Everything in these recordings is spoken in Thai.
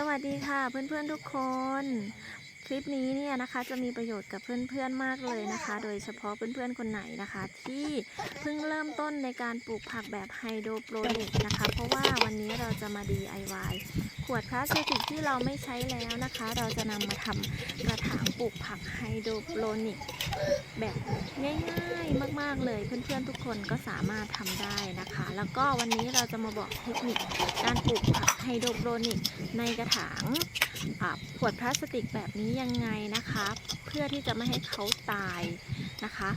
สวัสดีค่ะเพื่อนๆทุกคน คลิปนี้เนี่ยนะคะจะมีประโยชน์กับเพื่อนๆมากเลยนะคะ โดยเฉพาะเพื่อนๆคนไหนนะคะ ที่เพิ่งเริ่มต้นในการปลูกผักแบบไฮโดรโปรนิกนะคะ เพราะว่าวันนี้เราจะมา DIY ขวดพลาสติกที่เราไม่ใช้แล้วนะคะ เราจะนำมาทำกระถางปลูกผักไฮโดรโปรนิก แบบง่ายๆมากๆเลยเพื่อนๆทุกคนก็สามารถทำได้นะคะ แล้วก็วันนี้เราจะมาบอกเทคนิคการปลูกผักไฮโดรโปรนิก ในกระถางขวดพลาสติกแบบนี้ยังไงนะคะ เพื่อที่จะไม่ให้เขาตายนะคะ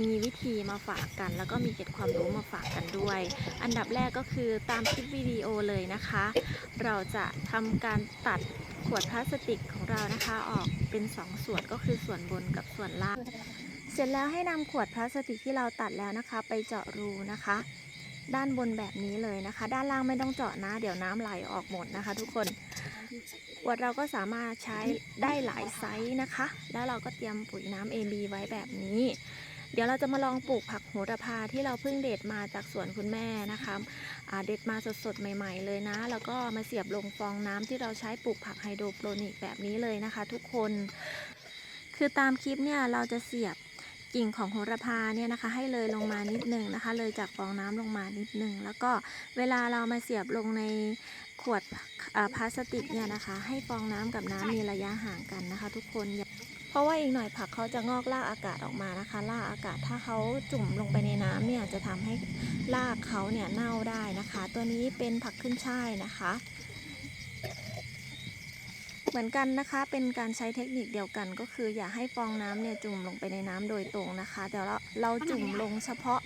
มีวิธีมาฝากกัน แล้วก็มีเก็ดความรู้มาฝากกันด้วย อันดับแรกก็คือตามคลิปวิดีโอเลยนะคะ เราจะทำการตัดขวดพลาสติกของเรานะคะออกเป็นสองส่วนก็คือส่วนบนกับส่วนล่าง เสร็จแล้วให้นำขวดพลาสติกที่เราตัดแล้วนะคะ ไปเจาะรูนะคะ ด้านบนแบบนี้เลยนะคะ ด้านล่างไม่ต้องเจาะนะ เดี๋ยวน้ำไหลออกหมดนะคะ ทุกคนขวดเราก็สามารถใช้ได้หลายไซส์นะคะ แล้วเราก็เตรียมปุ๋ยน้ำ AB ไว้แบบนี้ เดี๋ยวเราจะมาลองปลูกผักโหระพาที่เราเพิ่งเด็ดมาจากสวนคุณแม่นะคะเด็ดมาสดๆใหม่ ๆ เลยนะ แล้วก็มาเสียบลงฟองน้ำที่เราใช้ปลูกผักไฮโดรโปรนิกแบบนี้เลยนะคะ ทุกคน คือตามคลิปเนี่ยเราจะเสียบกิ่งของโหระพาเนี่ยนะคะ ให้เลยลงมานิดนึงนะคะ เลยจากฟองน้ำลงมานิดนึงแล้วก็เวลาเรามาเสียบลงในขวดพลาสติกเนี่ยนะคะ ให้ฟองน้ำกับน้ำมีระยะห่างกันนะคะ ทุกคนอย่า เพราะว่าอีกหน่อยผักเขาจะงอกรากอากาศออกมานะคะรากอากาศถ้าเขาจุ่มลงไปในน้ำเนี่ยจะทำให้รากเขาเนี่ยเน่าได้นะคะ ตัวนี้เป็นผักขึ้นช่ายนะคะ เหมือนกันนะคะเป็นการใช้เทคนิคเดียวกันก็คือ อย่าให้ฟองน้ำเนี่ยจุ่มลงไปในน้ำโดยตรงนะคะเดี๋ยวเราเราจุ่มลงเฉพาะ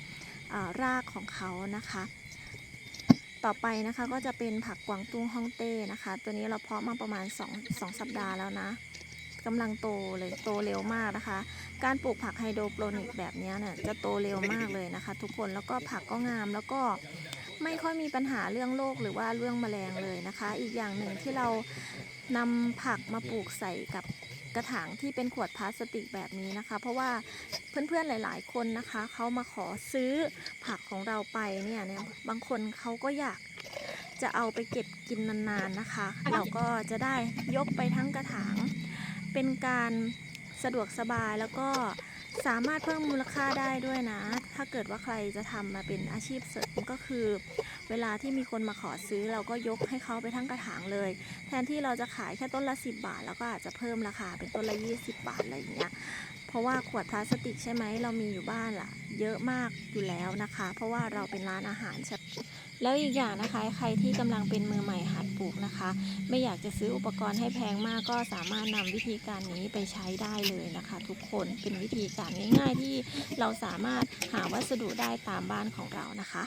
ารากของเขานะคะ ต่อไปนะคะก็จะเป็นผักกวางตุ้งฮ่องเต้นะคะ ตัวนี้เราเพาะมาประมาณ 2 2 สัปดาห์แล้วนะ กำลังโตเลยโตเร็วมากนะคะ การปลูกผักไฮโดรโปรนิกแบบนี้เนี่ยจะโตเร็วมากเลยนะคะ ทุกคนแล้วก็ผักก็งามแล้วก็ไม่ค่อยมีปัญหาเรื่องโรคหรือว่าเรื่องแมลงเลยนะคะ อีกอย่างหนึ่งที่เรานำผักมาปลูกใส่กับกระถางที่เป็นขวดพลาสติกแบบนี้นะคะ เพราะว่าเพื่อนๆหลาย ๆ คนนะคะเขามาขอซื้อผักของเราไปเนี่ยเนี่ยบางคนเขาก็อยากจะเอาไปเก็บกินนานๆนะคะ เราก็จะได้ยกไปทั้งกระถาง เป็นการสะดวกสบายแล้วก็สามารถเพิ่มมูลค่าได้ด้วยนะ ถ้าเกิดว่าใครจะทำมาเป็นอาชีพเสริมก็คือ เวลาที่มีคนมาขอซื้อเราก็ยกให้เขาไปทั้งกระถางเลย แทนที่เราจะขายแค่ต้นละ 10 บาท แล้วก็อาจจะเพิ่มราคาเป็นต้นละ 20 บาทอะไรอย่างเงี้ย เพราะว่าขวดพลาสติกใช่ไหมเรามีอยู่บ้านล่ะ เยอะมากอยู่แล้วนะคะ เพราะว่าเราเป็นร้านอาหารใช่แล้วอีกอย่างนะคะใครที่กำลังเป็นมือใหม่หัดปลูกนะคะ ไม่อยากจะซื้ออุปกรณ์ให้แพงมากก็สามารถนำวิธีการนี้ไปใช้ได้เลยนะคะ ทุกคนเป็นวิธีการง่ายๆที่เราสามารถหาวัสดุได้ตามบ้านของเรานะคะ